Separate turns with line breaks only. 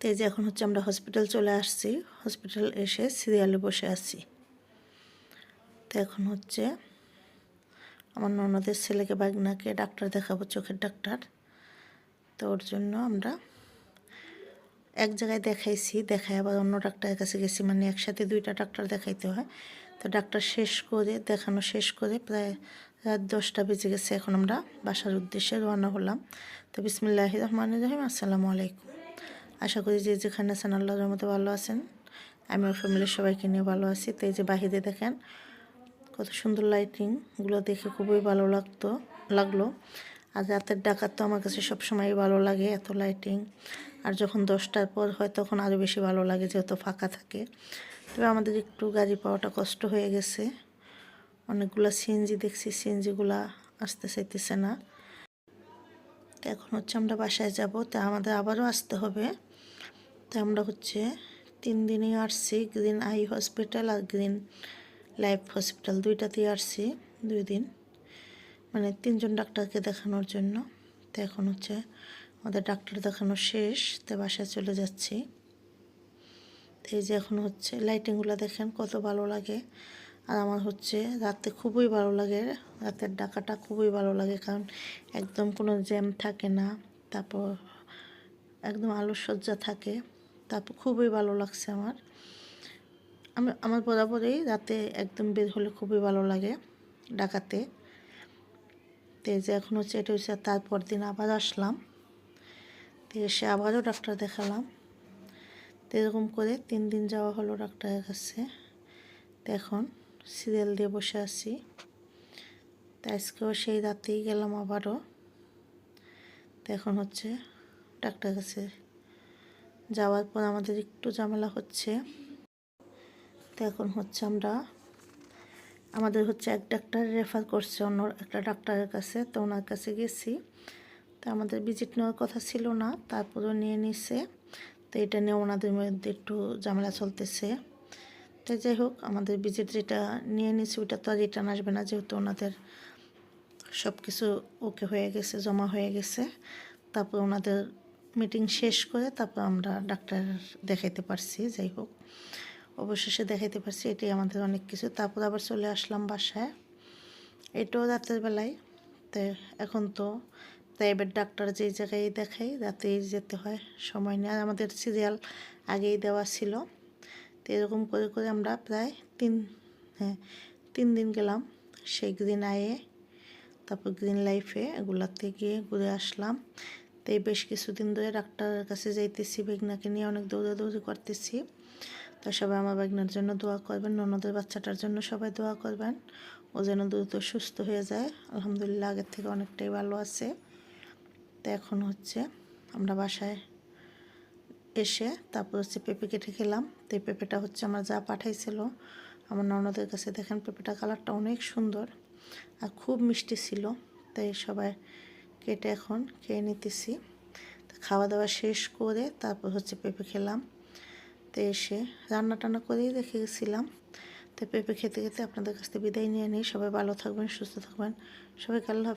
তো এই যে এখন হচ্ছে আমরা হসপিটাল চলে আসছি হসপিটাল এসে সিরিয়ালে বসে আছি। তো এখন হচ্ছে আমার ননদের ছেলেকে, বাগনাকে ডাক্তার দেখাবো, চোখের ডাক্তার। তো ওর জন্য আমরা এক জায়গায় দেখাইছি দেখাই আবার অন্য ডাক্তারের কাছে গেছি। মানে একসাথে দুইটা ডাক্তার দেখাইতে হয়। তো ডাক্তার শেষ করে, দেখানো শেষ করে প্রায় রাত দশটা বেজে গেছে। এখন আমরা বাসার উদ্দেশ্যে রওনা হলাম। তো বিসমিল্লাহ রহমান রহিম, আসসালামু আলাইকুম। আশা করি যে যেখানে আছেন আল্লাহর মতো ভালো আছেন। আমি ওর ফ্যামিলির সবাইকে নিয়ে ভালো আছি। তো এই যে বাহিরে দেখেন, কত সুন্দর লাইটিংগুলো দেখে খুবই ভালো লাগতো, লাগল। আর রাতের ডাকাত তো আমার কাছে সবসময় ভালো লাগে এত লাইটিং আর যখন দশটার পর হয় তখন আরও বেশি ভালো লাগে যেহেতু ফাঁকা থাকে। তবে আমাদের একটু গাড়ি পাওয়াটা কষ্ট হয়ে গেছে। অনেকগুলো সিএনজি দেখছি সিএনজিগুলা আসতে চাইতেছে না। এখন হচ্ছে আমরা বাসায় যাব, তা আমাদের আবারও আসতে হবে। তো আমরা হচ্ছে তিন দিনই আসছি গ্রিন আই হসপিটাল আর গ্রিন লাইফ হসপিটাল। দুইটাতেই আসছি, দুই দিন। মানে তিনজন ডাক্তারকে দেখানোর জন্য। তো এখন হচ্ছে আমাদের ডাক্তার দেখানো শেষ, তো বাসায় চলে যাচ্ছি। এই যে এখন হচ্ছে লাইটিংগুলো দেখেন কত ভালো লাগে। আর আমার হচ্ছে রাতে খুবই ভালো লাগে, রাতের ডাকাটা খুবই ভালো লাগে কারণ একদম কোনো জ্যাম থাকে না, তারপর একদম আলোকসজ্জা থাকে। তারপর খুবই ভালো লাগছে আমার। আমি, আমার বরাবরই রাতে একদম বের হলে খুবই ভালো লাগে ডাকাতে তো যে এখন হচ্ছে এটা হচ্ছে তারপর দিন আবার আসলাম। তো এসে আবারও ডাক্তার দেখালাম। তো এরকম করে তিন দিন যাওয়া হলো ডাক্তারের কাছে। তো এখন সিরিয়াল দিয়ে বসে আছি। তো আজকেও সেই রাতেই গেলাম আবারও। তো এখন হচ্ছে ডাক্তার কাছে যাওয়ার পর আমাদের একটু ঝামেলা হচ্ছে। তো এখন হচ্ছে আমরা, আমাদের হচ্ছে এক ডাক্তার রেফার করছে অন্য একটা ডাক্তারের কাছে, তো ওনার কাছে গেছি। তো আমাদের ভিজিট নেওয়ার কথা ছিল না, তারপরেও নিয়ে নিছে। তো এটা নিয়ে ওনাদের মধ্যে একটু ঝামেলা চলতেছে। তো যাই হোক, আমাদের ভিজিট যেটা নিয়ে নিছি ওটা তো আর রিটার্ন আসবে না, যেহেতু ওনাদের সব কিছু ওকে হয়ে গেছে, জমা হয়ে গেছে। তারপর ওনাদের মিটিং শেষ করে তারপর আমরা ডাক্তার দেখাইতে পারছি, যাই হোক। অবশেষে দেখাইতে পারছি, এটাই আমাদের অনেক কিছু। তারপর আবার চলে আসলাম বাসায়। এটাও রাতের বেলায়। তো এখন তো প্রাইভেট ডাক্তার যেই জায়গায় দেখাই, রাতেই যেতে হয়, সময় নেই। আর আমাদের সিরিয়াল আগেই দেওয়া ছিল। তো এরকম করে করে আমরা প্রায় তিন হ্যাঁ তিন দিন গেলাম। সেই গ্রিন আয়ে তারপর গ্রিন লাইফে এগুলাতে গিয়ে ঘুরে আসলাম। তো এই বেশ কিছুদিন ধরে ডাক্তারের কাছে যাইতেছি, বেগনাকে নিয়ে অনেক দৌড়াদৌড়ি করতেছি। তো সবাই আমার বাগনার জন্য দোয়া করবেন, ননদের বাচ্চাটার জন্য সবাই দোয়া করবেন। ও যেন দ্রুত সুস্থ হয়ে যায়। আলহামদুলিল্লাহ, আগের থেকে অনেকটাই ভালো আছে। তো এখন হচ্ছে আমরা বাসায় এসে তারপর হচ্ছে পেঁপে কেটে খেলাম। তো এই পেঁপেটা হচ্ছে আমার যা পাঠাইছিল। আমার ননদের কাছে দেখেন পেঁপেটা কালারটা অনেক সুন্দর আর খুব মিষ্টি ছিল। তাই সবাই কেটে এখন খেয়ে নিতেছি। খাওয়া দাওয়া শেষ করে তারপর হচ্ছে পেঁপে খেলাম। তো এসে রান্না টান্না করেই রেখে গেছিলাম তো পেঁপে খেতে খেতে আপনাদের কাছ থেকে বিদায় নিয়ে নিই। সবাই ভালো থাকবেন, সুস্থ থাকবেন। সবাইকে আল্লাহ